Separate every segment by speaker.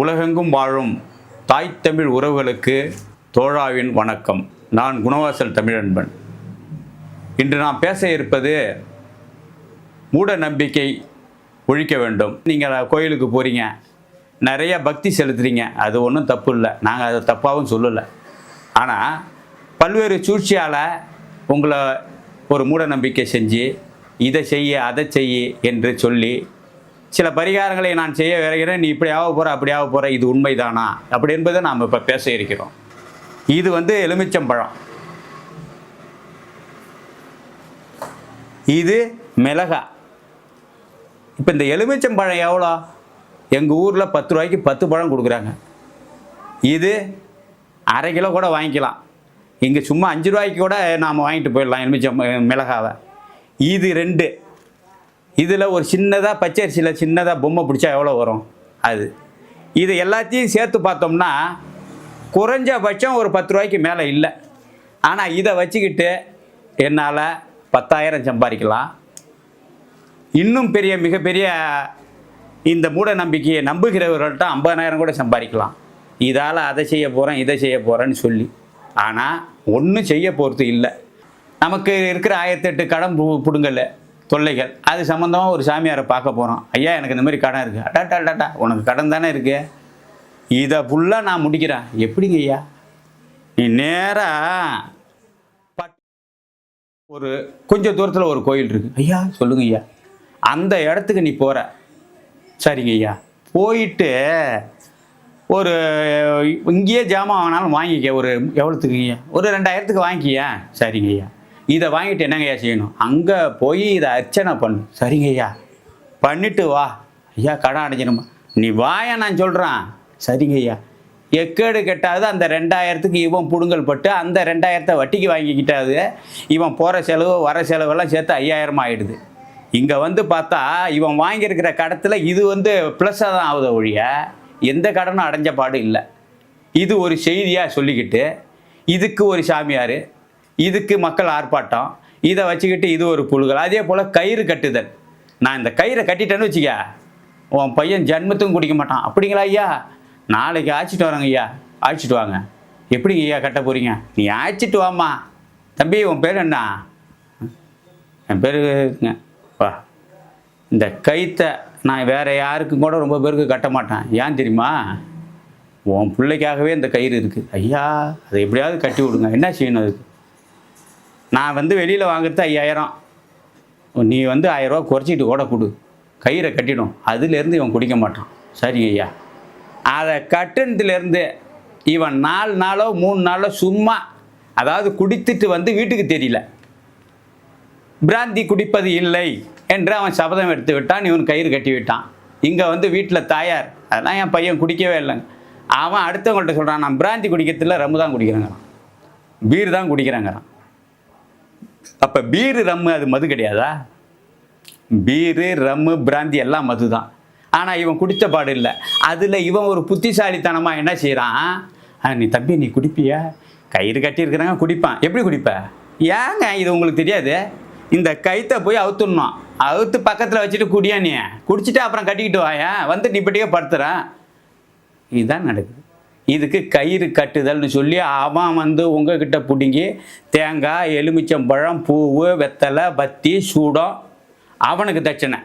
Speaker 1: உலகெங்கும் வாழும் தாய் தமிழ் உறவுகளுக்கு தோழாவின் வணக்கம். நான் குணவாசல் தமிழன்பன். இன்று நாம் பேச இருப்பது மூட நம்பிக்கை ஒழிக்க வேண்டும். நீங்கள் கோயிலுக்கு போகிறீங்க நிறைய பக்தி செலுத்துறீங்க அது ஒன்றும் தப்பு இல்லை. நாங்கள் அதை தப்பாகவும் சொல்லலை. ஆனால் பல்வேறு சூழ்ச்சியால் உங்களை ஒரு மூட நம்பிக்கை செஞ்சு இதை செய்ய அதை செய்ய என்று சொல்லி சில பரிகாரங்களை நான் செய்ய வருகிறேன். நீ இப்படி ஆக போகிற அப்படி ஆக போகிற இது உண்மைதானா? அப்படி என்பதை நாம் இப்போ பேச இருக்கிறோம். இது வந்து எலுமிச்சம்பழம் இது மிளகா. இப்போ இந்த எலுமிச்சம்பழம் எவ்வளோ? எங்கள் ஊரில் பத்து ரூபாய்க்கு பத்து பழம் கொடுக்குறாங்க. இது அரை கிலோ கூட வாங்கிக்கலாம். இங்கே சும்மா அஞ்சு ரூபாய்க்கு கூட நாம் வாங்கிட்டு போயிடலாம் எலுமிச்சம் மிளகாவை. இது ரெண்டு. இதில் ஒரு சின்னதாக பச்சரிசியில் சின்னதாக பொம்மை பிடிச்சா எவ்வளோ வரும்? அது. இது எல்லாத்தையும் சேர்த்து பார்த்தோம்னா குறைஞ்சபட்சம் ஒரு பத்து ரூபாய்க்கு மேலே இல்லை. ஆனால் இதை வச்சுக்கிட்டு என்னால் பத்தாயிரம் சம்பாதிக்கலாம். இன்னும் பெரிய மிகப்பெரிய இந்த மூட நம்பிக்கையை நம்புகிறவர்கள்ட்ட ஐம்பதாயிரம் கூட சம்பாதிக்கலாம். இதால் அதை செய்ய போகிறேன் இதை செய்ய போகிறேன்னு சொல்லி. ஆனால் ஒன்றும் செய்ய போகிறது இல்லை. நமக்கு இருக்கிற ஆயிரத்தெட்டு கடன் பு பிடுங்கல் தொல்லைகள். அது சம்மந்தமாக ஒரு சாமியாரை பார்க்க போகிறோம் ஐயா எனக்கு இந்த மாதிரி கடன் இருக்குது அடாட்டா அடாட்டா உனக்கு கடன் தானே இருக்கு? இதை ஃபுல்லாக நான் முடிக்கிறேன். எப்படிங்க ஐயா? நீ நேராக பட் ஒரு கொஞ்சம் தூரத்தில் ஒரு கோயில் இருக்குது ஐயா சொல்லுங்க ஐயா. அந்த இடத்துக்கு நீ போகிற சரிங்க ஐயா. போயிட்டு ஒரு இங்கேயே ஜாமான் வாங்கினாலும் வாங்கிக்க. ஒரு எவ்வளோத்துக்கு ஐயா ஒரு ரெண்டாயிரத்துக்கு வாங்கிக்கியா? சரிங்க ஐயா. இதை வாங்கிட்டு என்னங்க ஐயா செய்யணும்? அங்கே போய் இதை அர்ச்சனை பண்ணு. சரிங்க ஐயா. பண்ணிட்டு வா. ஐயா கடன் அடைஞ்சிடுமா நீ வாயா நான் சொல்கிறேன் சரிங்க ஐயா. எக்கேடு கெட்டாவது அந்த ரெண்டாயிரத்துக்கு இவன் புடுங்கல் பட்டு அந்த ரெண்டாயிரத்தை வட்டிக்கு வாங்கிக்கிட்டாது. இவன் போகிற செலவு வர செலவெல்லாம் சேர்த்து ஐயாயிரம் ஆகிடுது இங்கே வந்து பார்த்தா இவன் வாங்கியிருக்கிற கடத்தில் இது வந்து ப்ளஸ்ஸாக தான் ஆகுத ஒழிய எந்த கடனும் அடைஞ்ச பாடு இல்லை. இது ஒரு செய்தியாக சொல்லிக்கிட்டு இதுக்கு ஒரு சாமியார் இதுக்கு மக்கள் ஆர்ப்பாட்டம். இதை வச்சுக்கிட்டு இது ஒரு புழுகள் அதே போல் கயிறு கட்டுதல். நான் இந்த கயிறை கட்டிட்டேன்னு வச்சுக்க உன் பையன் ஜன்மத்துக்கும் குடிக்க மாட்டான். அப்படிங்களா ஐயா? நாளைக்கு ஆச்சிட்டு வரேங்க ஐயா. அழைச்சிட்டு வாங்க. எப்படிங்க ஐயா கட்ட போகிறீங்க நீ அழைச்சிட்டு வாம்மா. தம்பி உன் பேர் என்ன? என் பேர் வா. இந்த கைத்தை நான் வேறு யாருக்கும் கூட ரொம்ப பேருக்கு கட்ட மாட்டேன். ஏன் தெரியுமா? உன் பிள்ளைக்காகவே இந்த கயிறு இருக்குது ஐயா அதை எப்படியாவது கட்டி விடுங்க. என்ன செய்யணும் அதுக்கு? நான் வந்து வெளியில் வாங்குறது ஐயாயிரம். நீ வந்து ஆயிரரூவா குறைச்சிட்டு கூட கொடு. கயிறை கட்டிடும். அதுலேருந்து இவன் குடிக்க மாட்டான். சரிங்க ஐயா. அதை கட்டுனதுலேருந்து இவன் நாலு நாளோ மூணு நாளோ சும்மா அதாவது குடித்துட்டு வந்து வீட்டுக்கு தெரியல. பிராந்தி குடிப்பது இல்லை என்று அவன் சபதம் எடுத்து விட்டான். இவன் கயிறு கட்டி விட்டான். இங்கே வந்து வீட்டில் தாயார். அதெல்லாம் என் பையன் குடிக்கவே இல்லைங்க. அவன் அடுத்தவங்கள்ட்ட சொல்கிறான் நான் பிராந்தி குடிக்கிறதுல ரம்மு தான் குடிக்கிறேங்கிறான். பீர் தான் குடிக்கிறேங்கிறான். அப்போ பீரு ரம்மு அது மது கிடையாதா? பீரு ரம்மு பிராந்தி எல்லாம் மது தான் ஆனால் இவன் குடித்த பாடு இல்லை. அதில் இவன் ஒரு புத்திசாலித்தனமாக என்ன செய்கிறான் நீ தம்பி நீ குடிப்பியா? கயிறு கட்டியிருக்கிறாங்க குடிப்பான். எப்படி குடிப்ப? ஏங்க இது உங்களுக்கு தெரியாது? இந்த கைத்தை போய் அவுத்துடணும். அவுத்து பக்கத்தில் வச்சுட்டு குடியா நீ? குடிச்சிட்டு அப்புறம் கட்டிக்கிட்டு வாயா? வந்து நீ இப்படியே படுத்துறேன் இதுதான் நடக்குது. இதுக்கு கயிறு கட்டுதல்னு சொல்லி அவன் வந்து உங்ககிட்ட பிடுங்கி தேங்காய் எலுமிச்சம்பழம் பூவு வெத்தலை பத்தி சூடம் அவனுக்கு தட்சணை.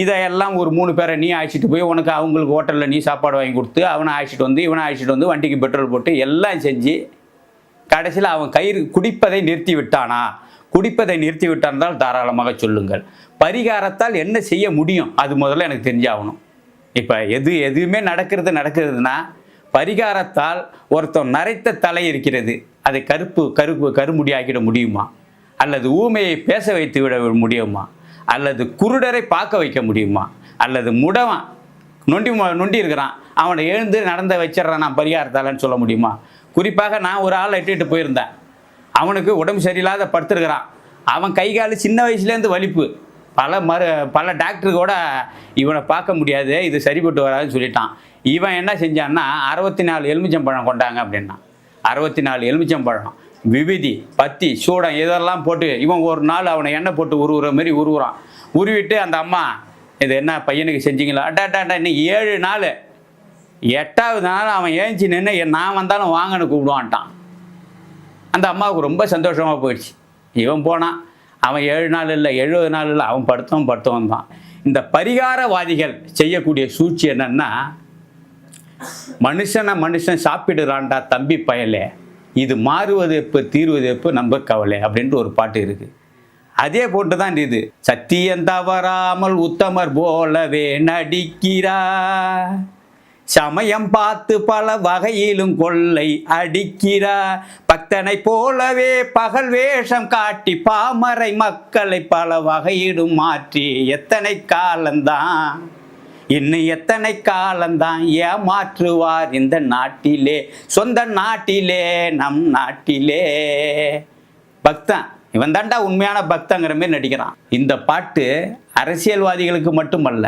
Speaker 1: இதையெல்லாம் ஒரு மூணு பேரை நீ அழைச்சிட்டு போய் உனக்கு அவங்களுக்கு ஹோட்டலில் நீ சாப்பாடு வாங்கி கொடுத்து அவனை அழைச்சிட்டு வந்து இவனை அழைச்சிட்டு வந்து வண்டிக்கு பெட்ரோல் போட்டு எல்லாம் செஞ்சு கடைசியில் அவன் கயிறு குடிப்பதை நிறுத்தி விட்டானா குடிப்பதை நிறுத்தி விட்டான் தாராளமாக சொல்லுங்கள். பரிகாரத்தால் என்ன செய்ய முடியும்? அது முதல்ல எனக்கு தெரிஞ்சாகணும். இப்போ எது எதுவுமே நடக்கிறது நடக்கிறதுனா பரிகாரத்தால் ஒருத்தன் நரைத்த தலை இருக்கிறது. அதை கருப்பு கருப்பு கருமுடியாக்கிட முடியுமா? அல்லது ஊமையை பேச வைத்து விட முடியுமா? அல்லது குருடரை பார்க்க வைக்க முடியுமா? அல்லது முடவன் நொண்டி மு- நொண்டி இருக்கிறான். அவனை எழுந்து நடந்த வச்சிடுறான் நான் பரிகாரத்தாலன்னு சொல்ல முடியுமா? குறிப்பாக நான் ஒரு ஆளை இட்டுட்டு போயிருந்தேன். அவனுக்கு உடம்பு சரியில்லாத படுத்துருக்கிறான். அவன் கை கால் சின்ன வயசுலேருந்து வலிப்பு. பல மரு பல டாக்டர் கூட இவனை பார்க்க முடியாது இது சரிப்பட்டு வராதுன்னு சொல்லிட்டான். இவன் என்ன செஞ்சான்னா அறுபத்தி நாலு எலுமிச்சம்பழம் கொண்டாங்க அப்படின்னா. அறுபத்தி நாலு எலுமிச்சம்பழம் விபதி பத்தி சூடம் இதெல்லாம் போட்டு இவன் ஒரு நாள் அவனை எண்ணெய் போட்டு உருவுற மாதிரி உருவுறான். உருவிட்டு அந்த அம்மா இது என்ன பையனுக்கு செஞ்சீங்களா? அட்டா, அட்டா இன்னைக்கு ஏழு நாள். எட்டாவது நாள் அவன் ஏஞ்சி நின்று நான் வந்தாலும் வாங்கன்னு கூப்பிடுவான்ட்டான். அந்த அம்மாவுக்கு ரொம்ப சந்தோஷமாக போயிடுச்சு. இவன் போனான். அவன் ஏழு நாள் இல்லை எழுபது நாள் இல்லை அவன் படுத்தவன் படுத்தவன் தான். இந்த பரிகாரவாதிகள் செய்யக்கூடிய சூழ்ச்சி என்னன்னா மனுஷனை மனுஷன் சாப்பிடுறான்டா தம்பி பயலே. இது மாறுவது எப்போ தீர்வது எப்போ நம்ப கவலை அப்படின்ட்டு ஒரு பாட்டு இருக்கு. அதே போட்டு தான் இது. சத்தியம் தவறாமல் உத்தமர் போலவே நடிக்கிறா சமயம் பார்த்து பல வகையிலும் கொள்ளை அடிக்கிறா பக்தனை போலவே பகல் வேஷம் காட்டி பாமரை மக்களை பல வகையிலும் மாற்றி எத்தனை காலந்தான்? இன்னும் எத்தனை காலந்தான்? ஏமாற்றுவார் இந்த நாட்டிலே சொந்த நாட்டிலே நம் நாட்டிலே. பக்தன் இவன் தாண்டா உண்மையான பக்தங்கிற மாதிரி நடிக்கிறான். இந்த பாட்டு அரசியல்வாதிகளுக்கு மட்டுமல்ல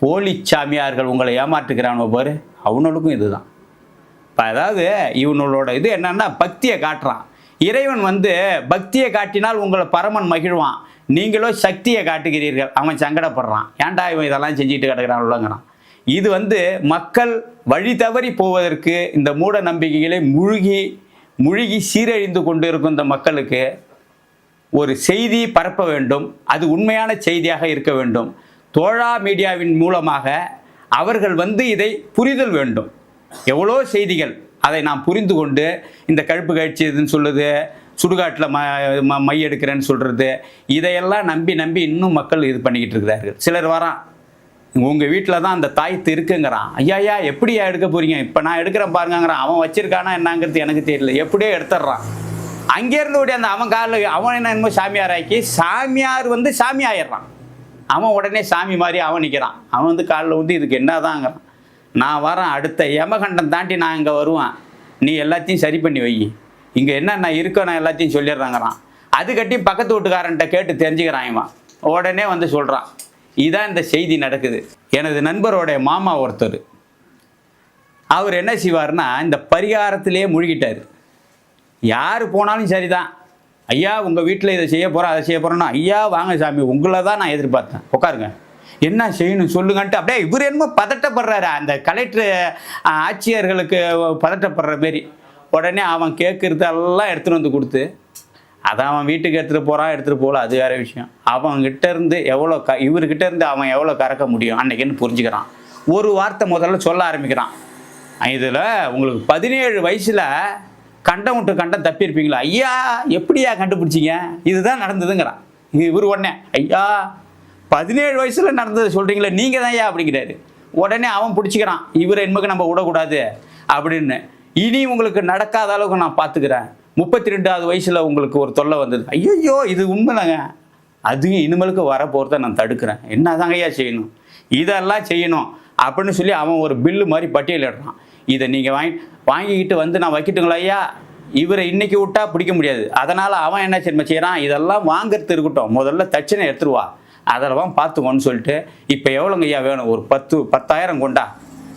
Speaker 1: போலி சாமியார்கள் உங்களை ஏமாற்றுக்கிறானோ பாரு அவனுக்கும் இதுதான். இப்போ அதாவது இவனோட இது என்னன்னா பக்தியை காட்டுறான். இறைவன் வந்து பக்தியை காட்டினால் உங்களை பரமன் மகிழ்வான். நீங்களோ சக்தியை காட்டுகிறீர்கள். அவன் சங்கடப்படுறான். ஏன்டா இவன் இதெல்லாம் செஞ்சுட்டு கிடக்கிறான் உள்ளங்கிறான். இது வந்து மக்கள் வழி தவறி போவதற்கு இந்த மூட நம்பிக்கைகளை முழுகி முழுகி சீரழிந்து கொண்டு இருக்கும் இந்த மக்களுக்கு ஒரு செய்தி பரப்ப வேண்டும். அது உண்மையான செய்தியாக இருக்க வேண்டும். தோழா மீடியாவின் மூலமாக அவர்கள் வந்து இதை புரிதல் வேண்டும். எவ்வளோ செய்திகள் அதை நாம் புரிந்து கொண்டு இந்த கழுப்பு கழிச்சி இதுன்னு சொல்லுது சுடுகாட்டில் ம ம- மை எடுக்கிறேன்னு சொல்கிறது இதையெல்லாம் நம்பி நம்பி இன்னும் மக்கள் இது பண்ணிக்கிட்டு இருக்கிறார்கள். சிலர் வரான் உங்கள் வீட்டில் தான் அந்த தாய் இருக்குங்கிறான் ஐயாயா எப்படியா எடுக்க போகிறீங்க இப்போ நான் எடுக்கிறேன் பாருங்கங்கிறான். அவன் வச்சிருக்கானா என்னங்கிறது எனக்கு தெரியல. எப்படியோ எடுத்துடுறான். அங்கேருந்து ஓடி அந்த அவன் காலில் அவன் என்ன என்னமோ சாமியார் ஆக்கி சாமியார் வந்து சாமி ஆயிடுறான். அவன் உடனே சாமி மாதிரி அவன் நிற்கிறான் அவன் வந்து காலில் வந்து இதுக்கு என்னதாங்கிறான். நான் வரேன் அடுத்த யமகண்டம் தாண்டி நான் இங்கே வருவேன். நீ எல்லாத்தையும் சரி பண்ணி வை. இங்கே என்னென்ன இருக்கோ நான் எல்லாத்தையும் சொல்லிடுறாங்கிறான். அது கட்டி பக்கத்து வீட்டுக்காரன்ட்ட கேட்டு தெரிஞ்சுக்கிறான் இவன். உடனே வந்து சொல்கிறான் இதான் இந்த செய்தி நடக்குது. எனது நண்பரோடைய மாமா ஒருத்தர். அவர் என்ன செய்வார்னா இந்த பரிகாரத்திலேயே முழுகிட்டார். யார் போனாலும் சரிதான். ஐயா உங்கள் வீட்டில் இதை செய்ய போகிறோம் அதை செய்ய போகிறோன்னா ஐயா வாங்க சாமி உங்களை தான் நான் எதிர்பார்த்தேன். உட்காருங்க. என்ன செய்யணும் சொல்லுங்கன்ட்டு அப்படியே இவர் என்னமோ பதட்டப்படுறாரு. அந்த கலெக்டர் ஆட்சியர்களுக்கு பதட்டப்படுற மாரி. உடனே அவன் கேட்குறதெல்லாம் எடுத்துகிட்டு வந்து கொடுத்து அதை அவன் வீட்டுக்கு எடுத்துகிட்டு போகிறான் எடுத்துகிட்டு போகல அது வேற விஷயம். அவன்கிட்ட இருந்து எவ்வளோ க இவர்கிட்ட இருந்து அவன் எவ்வளோ கறக்க முடியும் அன்னைக்குன்னு புரிஞ்சுக்கிறான். ஒரு வார்த்தை முதல்ல சொல்ல ஆரம்பிக்கிறான். இதில் உங்களுக்கு பதினேழு வயசில் கண்டம் விட்டு கண்டம் தப்பியிருப்பீங்களா? ஐயா எப்படியா கண்டுபிடிச்சிங்க? இதுதான் நடந்ததுங்கிறான். இவர் உடனே ஐயா பதினேழு வயசில் நடந்தது சொல்கிறீங்களே நீங்கள் தான் ஐயா அப்படிங்கிறாரு. உடனே அவன் பிடிச்சிக்கிறான். இவரை என்பதுக்கு நம்ம விடக்கூடாது. அப்படின்னு. இனி உங்களுக்கு நடக்காத அளவுக்கு நான் பார்த்துக்கிறேன். முப்பத்தி ரெண்டாவது வயசில் உங்களுக்கு ஒரு தொல்லை வந்தது. ஐயோ இது உண்மைதாங்க. அதுவும் இனிமேலுக்கு வர போகிறத நான் தடுக்கிறேன். என்ன தாங்கய்யா செய்யணும்? இதெல்லாம் செய்யணும் அப்படின்னு சொல்லி அவன் ஒரு பில்லு மாதிரி பட்டியலிடுறான் இதை நீங்கள் வாங்கி வாங்கிக்கிட்டு வந்து நான் வைக்கட்டுங்களா ஐயா? இவரை இன்னைக்கு விட்டா பிடிக்க முடியாது. அதனால் அவன் என்ன சின்ன செய்கிறான் இதெல்லாம் வாங்குறது இருக்கட்டும். முதல்ல தட்சணை எடுத்துருவா அதெல்லாம் பார்த்துக்கோன்னு சொல்லிட்டு இப்போ எவ்வளோங்க ஐயா வேணும்? ஒரு பத்து பத்தாயிரம் கொண்டா?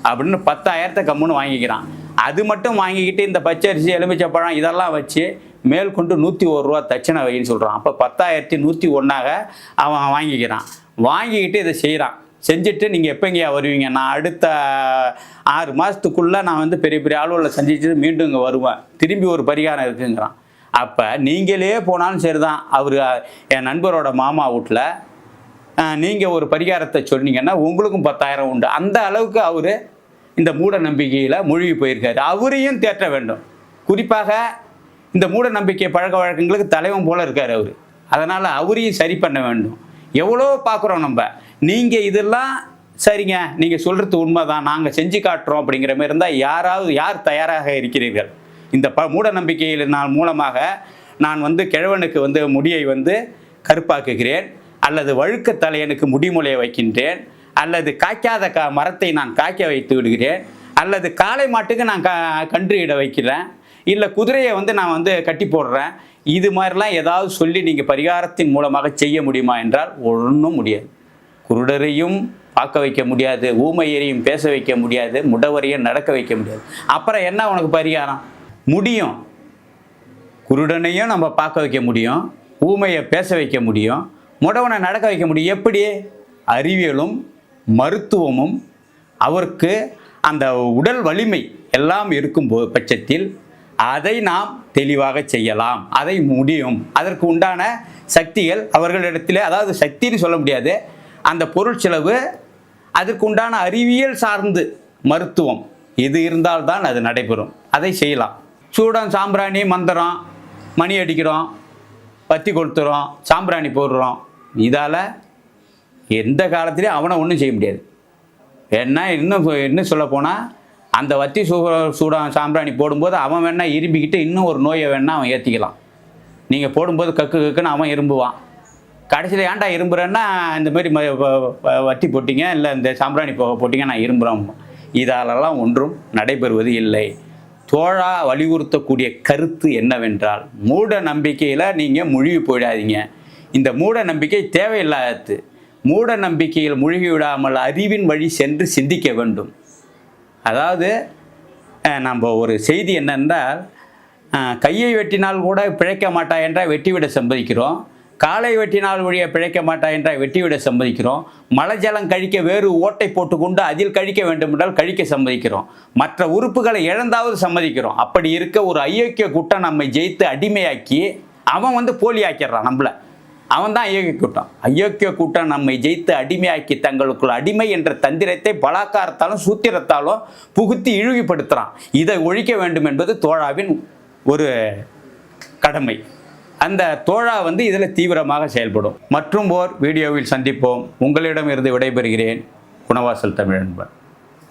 Speaker 1: அப்படின்னு பத்தாயிரத்தை கம்முன்னு வாங்கிக்கிறான். அது மட்டும் வாங்கிக்கிட்டு இந்த பச்சரிசி எலுமிச்சப்பழம் இதெல்லாம் வச்சு மேல் கொண்டு நூற்றி ஒரு ரூபா தட்சணை வைன்னு சொல்கிறான் அப்போ பத்தாயிரத்தி நூற்றி ஒன்றாக அவன் வாங்கிக்கிறான். வாங்கிக்கிட்டு இதை செய்கிறான் செஞ்சுட்டு நீங்கள் எப்போங்கய்யா வருவீங்க? நான் அடுத்த ஆறு மாதத்துக்குள்ளே நான் வந்து பெரிய பெரிய ஆளுவில் செஞ்சுட்டு மீண்டும் இங்கே வருவேன். திரும்பி ஒரு பரிகாரம் இருக்குங்கிறான். அப்போ நீங்களே போனாலும் சரிதான். அவர் என் நண்பரோட மாமா வீட்டில் நீங்கள் ஒரு பரிகாரத்தை சொன்னீங்கன்னா உங்களுக்கும் பத்தாயிரம் உண்டு. அந்த அளவுக்கு அவர் இந்த மூட நம்பிக்கையில் மூழ்கி போயிருக்காரு. அவரையும் தேற்ற வேண்டும். குறிப்பாக இந்த மூட நம்பிக்கை பழக்க வழக்கங்களுக்கு தலைவன் போல இருக்கார் அவர். அதனால் அவரையும் சரி பண்ண வேண்டும். எவ்வளோ பார்க்குறோம் நம்ம? நீங்கள் இதெல்லாம் சரிங்க நீங்கள் சொல்கிறது உண்மை தான் நாங்கள் செஞ்சு காட்டுறோம் அப்படிங்கிற மாதிரி இருந்தால் யாராவது யார் தயாராக இருக்கிறீர்கள்? இந்த ப மூட நம்பிக்கையில் நான் மூலமாக நான் வந்து கிழவனுக்கு வந்து முடியை வந்து கருப்பாக்குகிறேன் அல்லது வழுக்க தலையனுக்கு முடிமுலையை வைக்கின்றேன் அல்லது காய்க்காத க மரத்தை நான் காய்க்க வைத்து விடுகிறேன் அல்லது காளை மாட்டுக்கு நான் க கன்று இட வைக்கிறேன் இல்லை குதிரையை வந்து நான் வந்து கட்டி போடுறேன். இது மாதிரிலாம் ஏதாவது சொல்லி நீங்கள் பரிகாரத்தின் மூலமாக செய்ய முடியுமா என்றால் ஒன்றும் முடியாது. குருடரையும் பார்க்க வைக்க முடியாது ஊமையரையும் பேச வைக்க முடியாது முடவரையும் நடக்க வைக்க முடியாது. அப்புறம் என்ன உனக்கு பரிகாரம்? முடியும். குருடனையும் நம்ம பார்க்க வைக்க முடியும் ஊமையை பேச வைக்க முடியும் முடவனை நடக்க வைக்க முடியும். எப்படி? அறிவியலும் மருத்துவமும் அவருக்கு அந்த உடல் வலிமை எல்லாம் இருக்கும் போ- பட்சத்தில் அதை நாம் தெளிவாக செய்யலாம். அதை முடியும். அதற்கு உண்டான சக்திகள் அவர்களிடத்தில் அதாவது சக்தின்னு சொல்ல முடியாது அந்த பொருள் செலவு அதற்கு உண்டான அறிவியல் சார்ந்து மருத்துவம் இது இருந்தால்தான் அது நடைபெறும். அதை செய்யலாம். சூடம் சாம்பிராணி மந்திரம் மணி அடிக்கிறோம் பத்தி கொளுத்துறோம் சாம்பிராணி போடுறோம். இதால் எந்த காலத்துலேயும் அவனை ஒன்றும் செய்ய முடியாது. ஏன்னா இன்னும் இன்னும் சொல்லப்போனால் அந்த வத்தி சூட சூடா சாம்பிராணி போடும்போது அவன் வேணா இரும்பிக்கிட்டு இன்னும் ஒரு நோயை வேணா அவன் ஏற்றிக்கலாம் நீங்கள் போடும்போது கக்கு கக்குன்னு அவன் இரும்புவான். கடைசியில் ஏன்டா இரும்புறேன்னா இந்த மாதிரி ம- வ- வத்தி போட்டிங்க இல்லை இந்த சாம்பிராணி போக போட்டிங்க நான் இரும்புறேன். இதாலெல்லாம் ஒன்றும் நடைபெறுவது இல்லை. தோழா வலியுறுத்தக்கூடிய கருத்து என்னவென்றால் மூட நம்பிக்கையில் நீங்கள் முழுகி போயிடாதீங்க. இந்த மூட நம்பிக்கை தேவையில்லாதது. மூட நம்பிக்கையில் மூழ்கி விடாமல் அறிவின் வழி சென்று சிந்திக்க வேண்டும். அதாவது நம்ம ஒரு செய்தி என்னென்றால் கையை வெட்டினால் கூட பிழைக்க மாட்டா என்றால் வெட்டிவிட சம்மதிக்கிறோம். காலை வெட்டினால் வழிய பிழைக்க மாட்டா என்றால் வெட்டிவிட சம்மதிக்கிறோம். மலஜலம் கழிக்க வேறு ஓட்டை போட்டுக்கொண்டு அதில் கழிக்க வேண்டும் என்றால் கழிக்க சம்மதிக்கிறோம். மற்ற உறுப்புகளை இழந்தாவது சம்மதிக்கிறோம். அப்படி இருக்க ஒரு ஐயோக்கிய கூட்டம் நம்மை ஜெயித்து அடிமையாக்கி அவன் வந்து போலி ஆக்கிடுறான் நம்மளை. அவன் தான் அயோக்கிய கூட்டம் அயோக்கிய கூட்டம் நம்மை ஜெயித்து அடிமையாக்கி தங்களுக்குள் அடிமை என்ற தந்திரத்தை பலாக்காரத்தாலும் சூத்திரத்தாலும் புகுத்தி இழிவுபடுத்துகிறான் இதை ஒழிக்க வேண்டும் என்பது தோழாவின் ஒரு கடமை. அந்த தோழா வந்து இதில் தீவிரமாக செயல்படும். மற்றும் ஓர் வீடியோவில் சந்திப்போம். உங்களிடமிருந்து விடைபெறுகிறேன். குணவாசல் தமிழன்பன்.